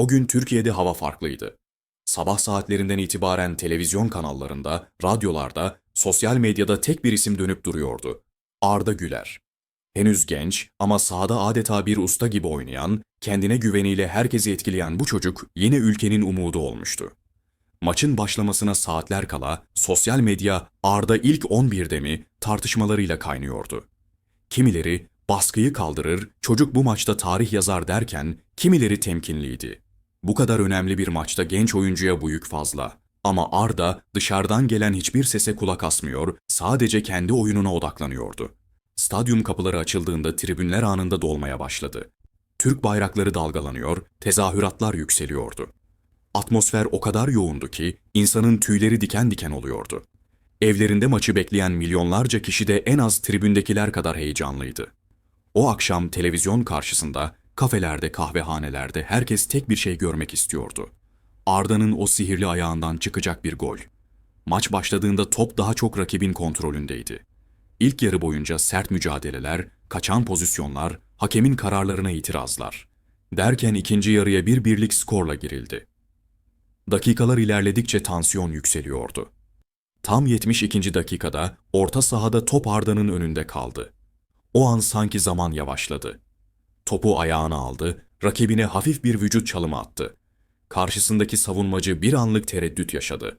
O gün Türkiye'de hava farklıydı. Sabah saatlerinden itibaren televizyon kanallarında, radyolarda, sosyal medyada tek bir isim dönüp duruyordu. Arda Güler. Henüz genç ama sahada adeta bir usta gibi oynayan, kendine güveniyle herkesi etkileyen bu çocuk yine ülkenin umudu olmuştu. Maçın başlamasına saatler kala sosyal medya Arda ilk 11'de mi tartışmalarıyla kaynıyordu. Kimileri baskıyı kaldırır, çocuk bu maçta tarih yazar derken kimileri temkinliydi. Bu kadar önemli bir maçta genç oyuncuya bu yük fazla. Ama Arda dışarıdan gelen hiçbir sese kulak asmıyor, sadece kendi oyununa odaklanıyordu. Stadyum kapıları açıldığında tribünler anında dolmaya başladı. Türk bayrakları dalgalanıyor, tezahüratlar yükseliyordu. Atmosfer o kadar yoğundu ki insanın tüyleri diken diken oluyordu. Evlerinde maçı bekleyen milyonlarca kişi de en az tribündekiler kadar heyecanlıydı. O akşam televizyon karşısında, kafelerde, kahvehanelerde herkes tek bir şey görmek istiyordu. Arda'nın o sihirli ayağından çıkacak bir gol. Maç başladığında top daha çok rakibin kontrolündeydi. İlk yarı boyunca sert mücadeleler, kaçan pozisyonlar, hakemin kararlarına itirazlar. Derken ikinci yarıya bir birlik skorla girildi. Dakikalar ilerledikçe tansiyon yükseliyordu. Tam 72. dakikada orta sahada top Arda'nın önünde kaldı. O an sanki zaman yavaşladı. Topu ayağına aldı, rakibine hafif bir vücut çalımı attı. Karşısındaki savunmacı bir anlık tereddüt yaşadı.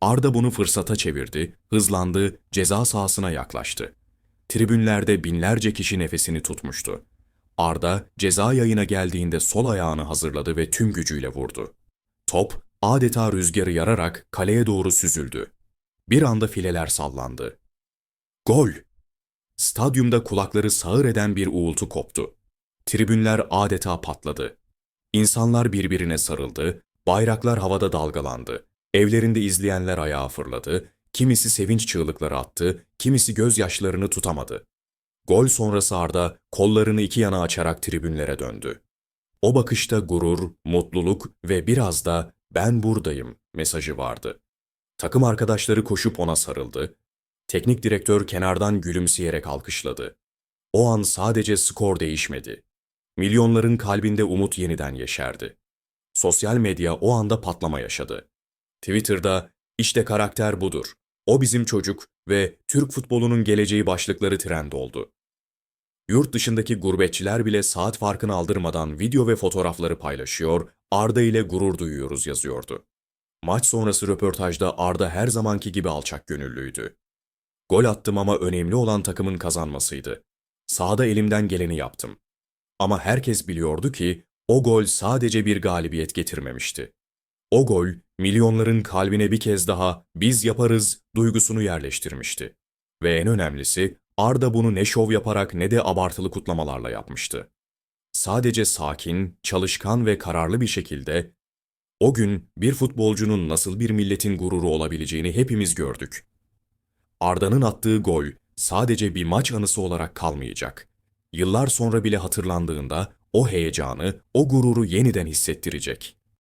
Arda bunu fırsata çevirdi, hızlandı, ceza sahasına yaklaştı. Tribünlerde binlerce kişi nefesini tutmuştu. Arda ceza yayına geldiğinde sol ayağını hazırladı ve tüm gücüyle vurdu. Top adeta rüzgarı yararak kaleye doğru süzüldü. Bir anda fileler sallandı. Gol! Stadyumda kulakları sağır eden bir uğultu koptu. Tribünler adeta patladı. İnsanlar birbirine sarıldı, bayraklar havada dalgalandı. Evlerinde izleyenler ayağa fırladı, kimisi sevinç çığlıkları attı, kimisi gözyaşlarını tutamadı. Gol sonrası Arda kollarını iki yana açarak tribünlere döndü. O bakışta gurur, mutluluk ve biraz da ben buradayım mesajı vardı. Takım arkadaşları koşup ona sarıldı. Teknik direktör kenardan gülümseyerek alkışladı. O an sadece skor değişmedi. Milyonların kalbinde umut yeniden yeşerdi. Sosyal medya o anda patlama yaşadı. Twitter'da işte karakter budur. O bizim çocuk ve Türk futbolunun geleceği başlıkları trend oldu. Yurt dışındaki gurbetçiler bile saat farkını aldırmadan video ve fotoğrafları paylaşıyor, Arda ile gurur duyuyoruz yazıyordu. Maç sonrası röportajda Arda her zamanki gibi alçak gönüllüydü. Gol attım ama önemli olan takımın kazanmasıydı. Sahada elimden geleni yaptım. Ama herkes biliyordu ki o gol sadece bir galibiyet getirmemişti. O gol milyonların kalbine bir kez daha biz yaparız duygusunu yerleştirmişti. Ve en önemlisi Arda bunu ne şov yaparak ne de abartılı kutlamalarla yapmıştı. Sadece sakin, çalışkan ve kararlı bir şekilde o gün bir futbolcunun nasıl bir milletin gururu olabileceğini hepimiz gördük. Arda'nın attığı gol sadece bir maç anısı olarak kalmayacak. Yıllar sonra bile hatırlandığında o heyecanı, o gururu yeniden hissettirecek.